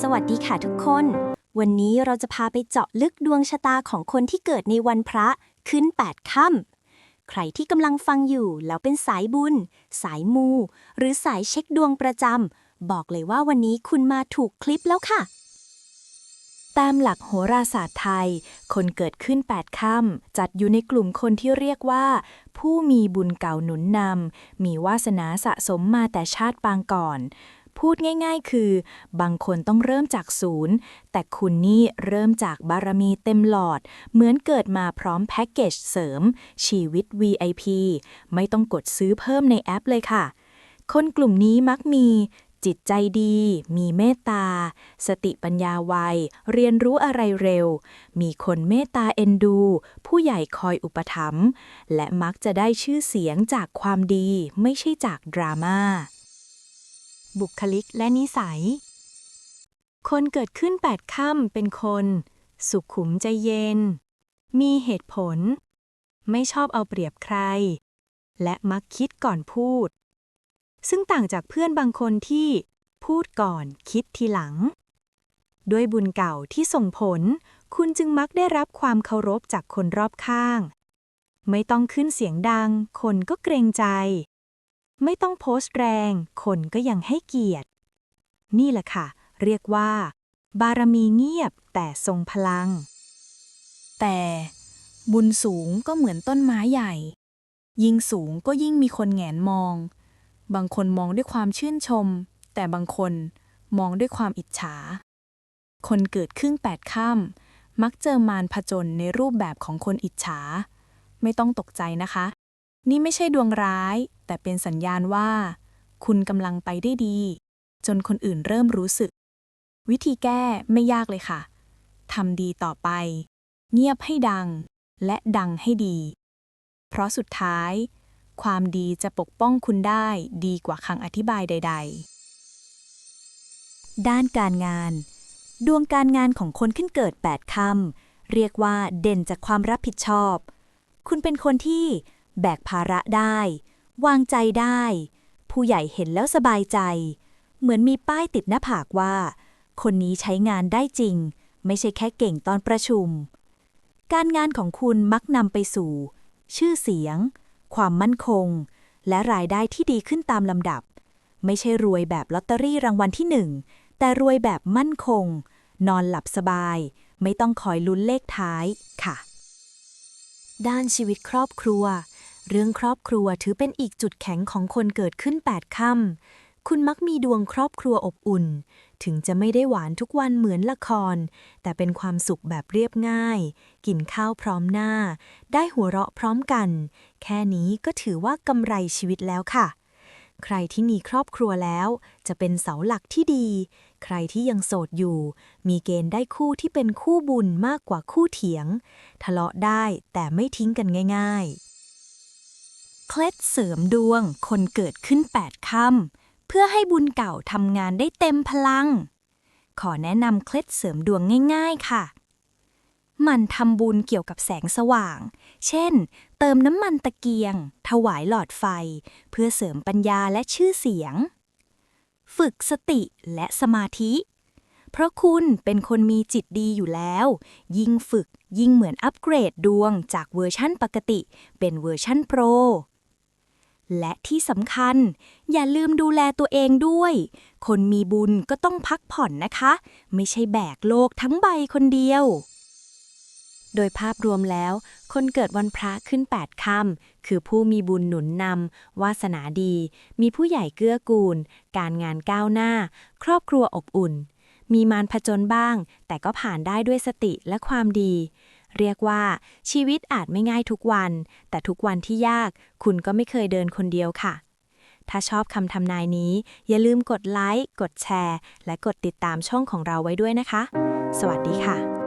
สวัสดีค่ะทุกคน วันนี้เราจะพาไปเจาะลึกดวงชะตาของคนที่เกิดในวันพระขึ้น 8 ค่ำ ใครที่กำลังฟังอยู่ แล้วเป็นสายบุญ สายมู หรือสายเช็คดวงประจำ บอกเลยว่าวันนี้คุณมาถูกคลิปแล้วค่ะ ตามหลักโหราศาสตร์ไทย คนเกิดขึ้น 8 ค่ำ จัดอยู่ในกลุ่มคนที่เรียกว่า ผู้มีบุญเก่าหนุนนำ มีวาสนาสะสมมาแต่ชาติปางก่อน พูดง่าย ๆ คือ บางคนต้องเริ่มจากศูนย์ แต่คุณนี่เริ่มจากบารมีเต็มหลอด เหมือนเกิดมาพร้อมแพ็กเกจเสริม ชีวิต VIP ไม่ต้องกดซื้อเพิ่มในแอปเลยค่ะ คนกลุ่มนี้มักมีจิตใจดี มีเมตตา สติปัญญาไว เรียนรู้อะไรเร็ว มีคนเมตตาเอ็นดู ผู้ใหญ่คอยอุปถัมภ์ และมักจะได้ชื่อเสียงจากความดี ไม่ใช่จากดราม่า บุคลิกและนิสัย คนเกิดขึ้นแปดค่ำเป็นคน สุขุมใจเย็น มีเหตุผล ไม่ชอบเอาเปรียบใคร และมักคิดก่อนพูด ซึ่งต่างจากเพื่อนบางคนที่พูดก่อนคิดทีหลัง ด้วยบุญเก่าที่ส่งผล คุณจึงมักได้รับความเคารพจากคนรอบข้าง ไม่ต้องขึ้นเสียงดัง คนก็เกรงใจ ไม่ต้องโพสต์แรง คนก็ยังให้เกียรติ นี่แหละค่ะ เรียกว่า บารมีเงียบแต่ทรงพลัง แต่บุญสูงก็เหมือนต้นไม้ใหญ่ ยิ่งสูงก็ยิ่งมีคนแงนมอง บางคนมองด้วยความชื่นชม แต่บางคนมองด้วยความอิจฉา คนเกิดครึ่งแปดค่ำมักเจอมารผจญในรูปแบบของคนอิจฉา ไม่ต้องตกใจนะคะ นี่ไม่ใช่ดวงร้าย แต่เป็นสัญญาณว่า คุณกำลังไปได้ดี จนคนอื่นเริ่มรู้สึก วิธีแก้ไม่ยากเลยค่ะทำดีต่อไป เงียบให้ดัง และดังให้ดี เพราะสุดท้าย ความดีจะปกป้องคุณได้ดีกว่าคำอธิบายใดด้านการงาน ดวงการงานของคนขึ้นเกิด 8 ค่ำเรียกว่าเด่นจากความรับผิดชอบ คุณเป็นคนที่ แบกภาระได้ วางใจได้ ผู้ใหญ่เห็นแล้วสบายใจ เหมือนมีป้ายติดหน้าผากว่า คนนี้ใช้งานได้จริง ไม่ใช่แค่เก่งตอนประชุม การงานของคุณมักนำไปสู่ ชื่อเสียง ความมั่นคง และรายได้ที่ดีขึ้นตามลำดับ ไม่ใช่รวยแบบลอตเตอรี่รางวัลที่หนึ่งแต่รวยแบบมั่นคง นอนหลับสบาย ไม่ต้องคอยลุ้นเลขท้ายค่ะด้านชีวิตครอบครัว เรื่องครอบครัวถือเป็นอีกจุดแข็งของคนเกิดขึ้น 8 ค่ำ คุณมักมีดวงครอบครัวอบอุ่น ถึงจะไม่ได้หวานทุกวันเหมือนละคร แต่เป็นความสุขแบบเรียบง่าย กินข้าวพร้อมหน้า ได้หัวเราะพร้อมกัน แค่นี้ก็ถือว่ากำไรชีวิตแล้วค่ะ ใครที่มีครอบครัวแล้ว จะเป็นเสาหลักที่ดี ใครที่ยังโสดอยู่ มีเกณฑ์ได้คู่ที่เป็นคู่บุญมากกว่าคู่เถียง ทะเลาะได้แต่ไม่ทิ้งกันง่าย ๆ เคล็ดเสริมดวงคนเกิดขึ้น 8ค่ำเพื่อให้บุญเก่าทำงานได้เต็มพลัง ขอแนะนำเคล็ดเสริมดวงง่ายๆค่ะ มันทำบุญเกี่ยวกับแสงสว่าง เช่น เติมน้ำมันตะเกียง ถวายหลอดไฟ เพื่อเสริมปัญญาและชื่อเสียง ฝึกสติและสมาธิ เพราะคุณเป็นคนมีจิตดีอยู่แล้ว ยิ่งฝึกยิ่งเหมือนอัปเกรดดวงจากเวอร์ชั่นปกติ เป็นเวอร์ชั่นโปร และที่สำคัญ อย่าลืมดูแลตัวเองด้วย คนมีบุญก็ต้องพักผ่อนนะคะ ไม่ใช่แบกโลกทั้งใบคนเดียว โดยภาพรวมแล้ว คนเกิดวันพระขึ้น 8 ค่ำคือผู้มีบุญหนุนนำวาสนาดี มีผู้ใหญ่เกื้อกูล การงานก้าวหน้า ครอบครัวอบอุ่น มีมารผจญบ้าง แต่ก็ผ่านได้ด้วยสติและความดี เรียกว่า ชีวิตอาจไม่ง่ายทุกวัน แต่ทุกวันที่ยาก คุณก็ไม่เคยเดินคนเดียวค่ะ ถ้าชอบคำทำนายนี้ อย่าลืมกดไลค์ กดแชร์ และกดติดตามช่องของเราไว้ด้วยนะคะ สวัสดีค่ะ